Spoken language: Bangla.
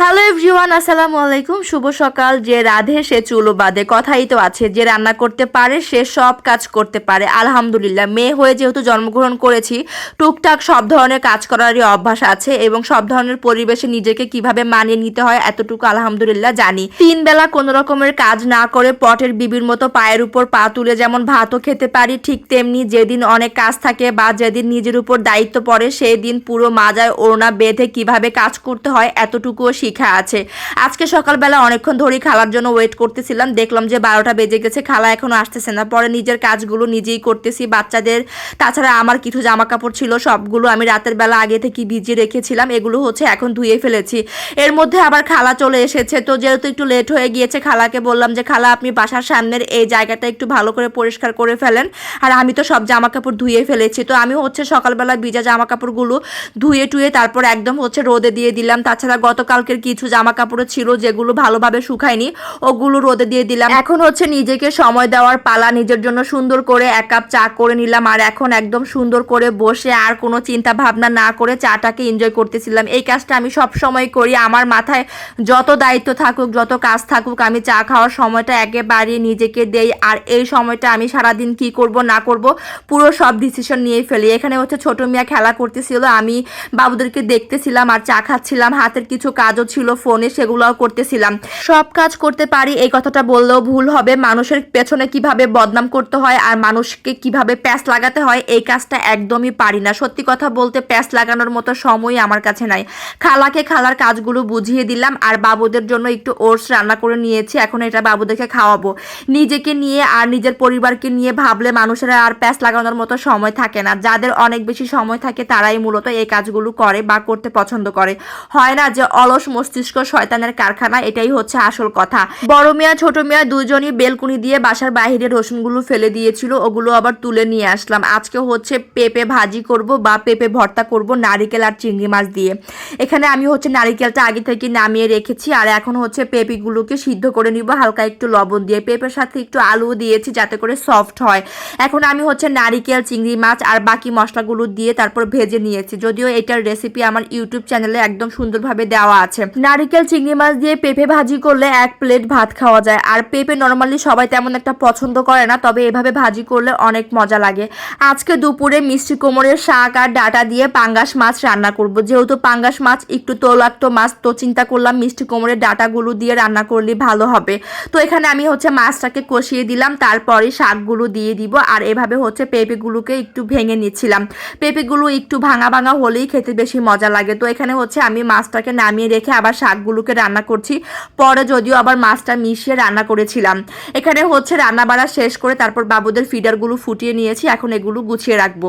হ্যালো এভরিওয়ান আসসালামু আলাইকুম। শুভ সকাল। যে রাধে, সে চুলো বাদে। কথাই তো আছে, যে রান্না করতে পারে, সে সব কাজ করতে পারে। আলহামদুলিল্লাহ, মেয়ে হয়ে যেহেতু জন্মগ্রহণ করেছি, টুকটাক সব ধরনের কাজ করারই অভ্যাস আছে এবং সব ধরনের পরিবেশে নিজেকে কীভাবে মানিয়ে নিতে হয় এতটুকু আলহামদুলিল্লাহ জানি। তিন বেলা কোনো রকমের কাজ না করে পটের বিবির মতো পায়ের উপর পা তুলে যেমন ভাতও খেতে পারি, ঠিক তেমনি যেদিন অনেক কাজ থাকে বা যেদিন নিজের উপর দায়িত্ব পড়ে সেই দিন পুরো মাজায় ওড়না বেঁধে কীভাবে কাজ করতে হয় এতটুকুও শিখা আছে। আজকে সকালবেলা অনেকক্ষণ ধরেই খালার জন্য ওয়েট করতেছিলাম। দেখলাম যে বারোটা বেজে গেছে, খালা এখনও আসতেছে না। পরে নিজের কাজগুলো নিজেই করতেছি। বাচ্চাদের, তাছাড়া আমার কিছু জামা কাপড় ছিল, সবগুলো আমি রাতের বেলা আগে থেকে ভিজিয়ে রেখেছিলাম। এগুলো হচ্ছে এখন ধুয়ে ফেলেছি। এর মধ্যে আবার খালা চলে এসেছে। তো যেহেতু একটু লেট হয়ে গিয়েছে, খালাকে বললাম যে, খালা, আপনি বাসার সামনের এই জায়গাটা একটু ভালো করে পরিষ্কার করে ফেলেন। আর আমি তো সব জামা কাপড় ধুয়ে ফেলেছি। তো আমি হচ্ছে সকালবেলা ভিজা জামা কাপড়গুলো ধুয়ে টুয়ে তারপর একদম হচ্ছে রোদে দিয়ে দিলাম। তাছাড়া গতকালকের কিছু জামা কাপড় ছিল যেগুলো ভালোভাবে শুকায়নি, ওগুলো রোদে দিয়ে দিলাম। এখন হচ্ছে নিজেকে সময় দেওয়ার পালা, নিজের জন্য সুন্দর করে এক কাপ চা করে নিলাম, আর এখন একদম সুন্দর করে বসে আর কোনো চিন্তা ভাবনা না করে চাটাকে এনজয় করতেছিলাম। এই কাজটা আমি সব সময় করি। আমার মাথায় যত দায়িত্ব থাকুক, যত কাজ থাকুক, আমি চা খাওয়ার সময়টা একেবারে নিজেকে দেই, আর এই সময়টা আমি সারাদিন কি করব, না করব, পুরো সব ডিসিশন নিয়ে ফেলি। এখানে হচ্ছে ছোট মিয়া খেলা করতেছিল, আমি বাবুদেরকে দেখতেছিলাম আর চা খাচ্ছিলাম। হাতের কিছু কাজও ছিল ফোনে, সেগুলোও করতেছিলাম। সব কাজ করতে পারি, এই কথাটা বললেও ভুল হবে। মানুষের পেছনে কীভাবে বদনাম করতে হয় আর মানুষকে কীভাবে প্যাঁচ লাগাতে হয়, এই কাজটা একদমই পারি না। সত্যি কথা বলতে প্যাঁচ লাগানোর মতো সময় আমার কাছে নাই। খালাকে খালার কাজগুলো বুঝিয়ে দিলাম আর বাবুদের জন্য একটু ওটস রান্না করে নিয়েছি, এখন এটা বাবুদেরকে খাওয়াবো। নিজেকে নিয়ে আর নিজের পরিবারকে নিয়ে ভাবলে মানুষের আর প্যাঁচ লাগানোর মতো সময় থাকে না। যাদের অনেক বেশি সময় থাকে, তারাই মূলত এই কাজগুলো করে বা করতে পছন্দ করে। হয় না যে অলস মস্তিষ্ক শয়তানের কারখানা, এটাই হচ্ছে আসল কথা। বড় মিয়া, ছোট মিয়া দুজনই বেলকুনি দিয়ে বাসার বাইরে রসুনগুলো ফেলে দিয়েছিল, ওগুলো আবার তুলে নিয়ে আসলাম। আজকে হচ্ছে পেঁপে ভাজি করব বা পেঁপে ভর্তা করব নারিকেল আর চিংড়ি মাছ দিয়ে। এখানে আমি হচ্ছে নারিকেলটা আগে থেকে নামিয়ে রেখেছি, আর এখন হচ্ছে পেঁপেগুলোকে সিদ্ধ করে নিব, হালকা একটু লবণ দিয়ে। পেঁপের সাথে একটু আলু দিয়েছি যাতে করে সফট হয়। এখন আমি হচ্ছে নারিকেল, চিংড়ি মাছ আর বাকি মশলাগুলো দিয়ে তারপর ভেজে নিয়েছি। যদিও এটার রেসিপি আমার ইউটিউব চ্যানেলে একদম সুন্দরভাবে দেওয়া আছে। নারিকেল, চিংড়ি মাছ দিয়ে পেঁপে ভাজি করলে এক প্লেট ভাত খাওয়া যায়। আর পেঁপে নর্মালি সবাই তেমন একটা পছন্দ করে না, তবে এভাবে ভাজি করলে অনেক মজা লাগে। আজকে দুপুরে মিষ্টি কোমরের শাক আর ডাটা দিয়ে পাঙ্গাস মাছ রান্না করব। যেহেতু পাঙ্গাস মাছ একটু তোলাক্ত মাছ, তো চিন্তা করলাম মিষ্টি কোমরের ডাটাগুলো দিয়ে রান্না করলে ভালো হবে। তো এখানে আমি হচ্ছে মাছটাকে কষিয়ে দিলাম তারপরে শাকগুলো দিয়ে দিব। আর এভাবে হচ্ছে পেঁপেগুলোকে একটু ভেঙে নিচ্ছিলাম। পেঁপেগুলো একটু ভাঙা ভাঙা হলেই খেতে বেশি মজা লাগে। তো এখানে হচ্ছে আমি মাছটাকে নামিয়ে রেখে আবার শাকগুলোকে রান্না করছি। পরে যদিও আবার মাছটা মিশিয়ে রান্না করেছিলাম। এখানে হচ্ছে রান্না বাড়া শেষ করে তারপর বাবুদের ফিডারগুলো ফুটিয়ে নিয়েছি। এখন এগুলো গুছিয়ে রাখব।